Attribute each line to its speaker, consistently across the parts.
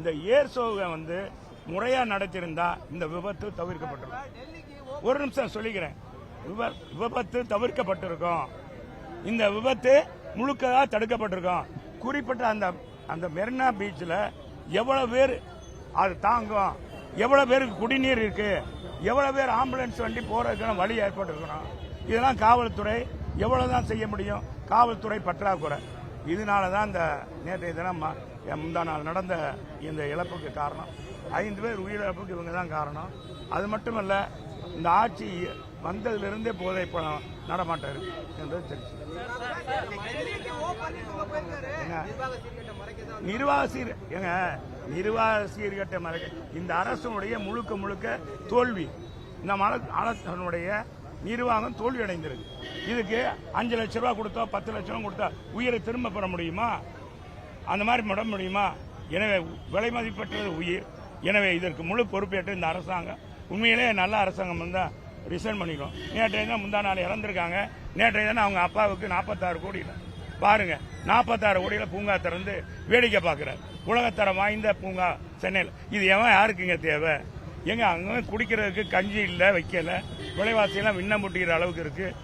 Speaker 1: இந்த ஏர் ஷோவை வந்து முறையா நடத்தியிருந்தா இந்த விபத்து தவிர்க்கப்பட்டிருக்கும். ஒரு நிமிஷம் சொல்லிக்கிறேன். விபத்து தவிர்க்கப்பட்டிருக்கும். இந்த விபத்து முழுக்கதா தடுக்கப்பட்டிருக்கும். குறிப்பிட்ட அந்த அந்த மெரினா பீச்சில் எவ்வளவு பேர் அது தாங்கும்? எவ்வளவு பேருக்கு குடிநீர் இருக்கு? எவ்வளவு பேர் ஆம்புலன்ஸ் வண்டி போறதுக்கான வழி ஏற்பட்டிருக்கணும்? இதெல்லாம் காவல்துறை எவ்வளவுதான் செய்ய முடியும்? காவல்துறை பற்றாக்குறை. இதனால தான் இந்த நேற்றைய தினம் ம- முந்தா நாள் நடந்த இந்த இழப்புக்கு காரணம். ஐந்து பேர் உயிரிழப்புக்கு இவங்க தான் காரணம். அது மட்டுமல்ல இந்த ஆட்சி வந்ததிலிருந்தே போதை பணம் நடமாட்டம் இருக்கு என்பது தெரிஞ்சு நிர்வாக சீர் ஏங்க நிர்வாக சீர்கட்ட மறைக்க இந்த அரசனுடைய முழுக்க முழுக்க தோல்வி இந்த மல- அரசனுடைய நிர்வாகம் தோல்வி அடைந்திருக்கு இதுக்கு அஞ்சு லட்ச ரூபா கொடுத்தா பத்து லட்ச ரூபா கொடுத்தா உயிரை திரும்ப பெற முடியுமா? அந்த மாதிரி முட முடியுமா? எனவே விலை மதிப்பற்றது உயிர். எனவே இதற்கு முழு பொறுப்பேற்று இந்த அரசாங்கம் உண்மையிலே நல்ல அரசாங்கம் இருந்தால் ரிசைன் பண்ணிக்கும் நேற்றைய தான் முந்தா நாள் இறந்துருக்காங்க. நேற்றைய தான் அவங்க அப்பாவுக்கு நாற்பத்தாறு கோடியில் பாருங்க நாற்பத்தாறு கோடியில பூங்கா திறந்து வேடிக்கை பார்க்குறாரு. உலகத்தரம் வாய்ந்த பூங்கா சென்னையில். இது எவன் யாருக்குங்க தேவை? எங்க அங்கே குடிக்கிறதுக்கு கஞ்சி இல்லை வைக்கல. விலைவாசியெல்லாம் விண்ணம் முட்டிக்கிற அளவுக்கு இருக்கு.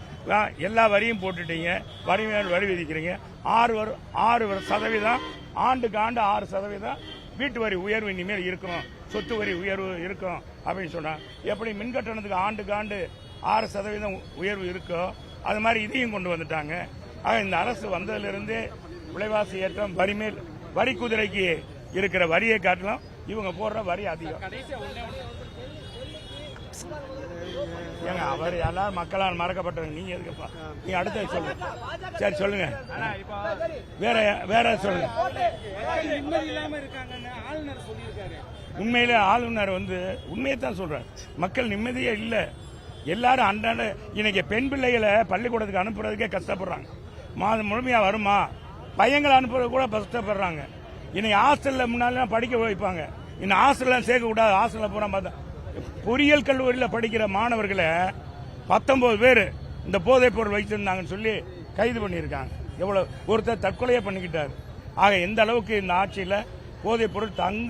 Speaker 1: எல்லா வரியும் போட்டுட்டீங்க. வரி மேல் வரி விதிக்கிறீங்க. ஆறு வரும் ஆறு வரு- சதவீதம் ஆண்டுக்கு ஆண்டு ஆறு சதவீதம் வீட்டு வரி உயர்வு இனிமேல் இருக்கும். சொத்து வரி உயர்வு இருக்கும் அப்படின்னு சொன்னாங்க எப்படி மின் கட்டணத்துக்கு ஆண்டுக்கு ஆண்டு ஆறு சதவீதம் உயர்வு இருக்கோ அது மாதிரி இதையும் கொண்டு வந்துட்டாங்க. ஆக இந்த அரசு வந்ததிலிருந்தே விலைவாசி ஏற்றம் வரி மேல் வரி குதிரைக்கு இருக்கிற வரியை காட்டிலும் இவங்க போடுற வரி அதிகம். ஏங்க அவர் எல்லாரும் மக்களால் மறக்கப்பட்டவங்க நீங்க எதுக்குப்பா? நீங்க அடுத்த சொல்லுங்க. சரி சொல்லுங்க. வேற வேற சொல்லுங்க.
Speaker 2: மக்கள் ஆளுநர்
Speaker 1: உண்மையிலே ஆளுநர் வந்து உண்மையை தான் சொல்றாரு. மக்கள் நிம்மதியே இல்லை. எல்லாரும் அன்றாட இன்னைக்கு பெண் பிள்ளைகளை பள்ளிக்கூடத்துக்கு அனுப்புறதுக்கே கஷ்டப்படுறாங்க. மாதம் முழுமையா வருமா? பையங்களை அனுப்புறது கூட கஷ்டப்படுறாங்க. இன்னைக்கு ஹாஸ்டலில் முன்னாலாம் படிக்க வைப்பாங்க. இன்னும் ஹாஸ்டல்லாம் சேர்க்கக்கூடாது. ஹாஸ்டலில் போகிற பூரா பார்த்தா பொறியியல் கல்லூரியில் படிக்கிற மாணவர்களை பத்தொம்பது பேர் இந்த போதைப் பொருள் வைத்திருந்தாங்கன்னு சொல்லி கைது பண்ணியிருக்காங்க. எவ்வளோ ஒருத்தர் தற்கொலையே பண்ணிக்கிட்டார். ஆக எந்த அளவுக்கு இந்த ஆட்சியில் போதைப் பொருள் தங்க